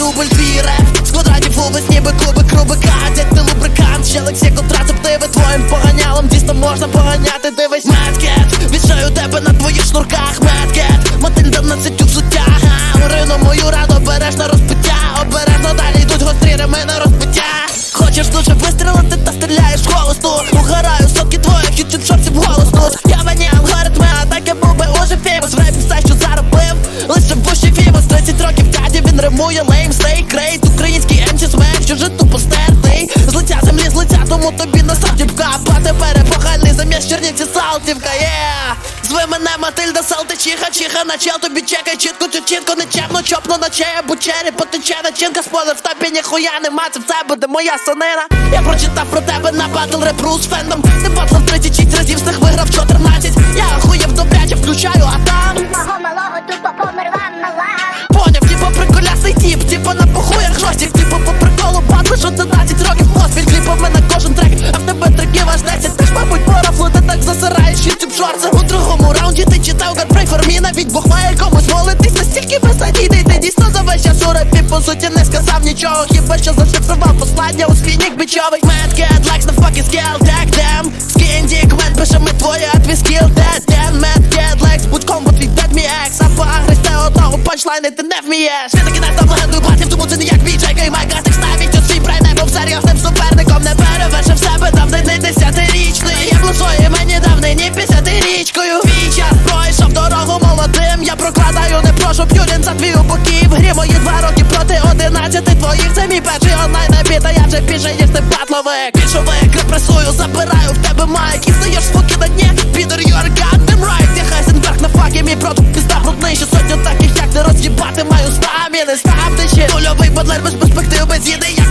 рубль, твій реп З квадратів увесь ніби кубик Рубика Дядь ти лубрикант, ще лексі контрацептиви Твоїм поганялом. Дійсно можна поганяти. Дивись, медкет, римує лейм, стей, крейт Український емчі смех, що же тупо стертий З лиця землі, з лиця, тому тобі на савтівка А тепер епохальний замість Чернівці Салтівка, є yeah. Зви мене Матильда Салтичиха, чиха на чел. Тобі чекай чітко, чітко не чепно, чопно на чея, бучері, потече. Начинка, спойлер, в тобі ніхуя нема, це все буде моя сонина Я прочитав про тебе на батл репру з фендом Ти батлив 36 разів, них виграв Ж, ти так засираєш YouTube шорти У другому раунді ти читав Гарпрей формі, навіть Бог має комусь молитись. Настільки висадійний, ти дійсно за весь час у репі По суті не сказав нічого, хіба що зашифрував послання у свій нік бичовий. Mad Cat likes the fucking scale, tag them. Skin dick, man, пише ми твоє, а твій скіл dead. Damn, Mad Cat likes будь-ком, бо твій dead me ex А поагресте одного панчлайни ти не вмієш. Ти таки не став легендою батьків, пройшов дорогу молодим Я прокладаю, не прошу п'юрін за твій упокій. В грі мої два роки проти одинадцяти твоїх. Це мій перший онлайн набіт, а я вже більше, ніж ти батловик. Більшовик, репресую, забираю в тебе майк. І стаєш спокій на дні, підер, goddamn right. Я Хайзенберг на факі, мій продукт пізда брудний Ще сотню таких, як ти роз'їбати маю стаміни Ставте ще нульовий бодлер без перспектив, без їди Я кінчаю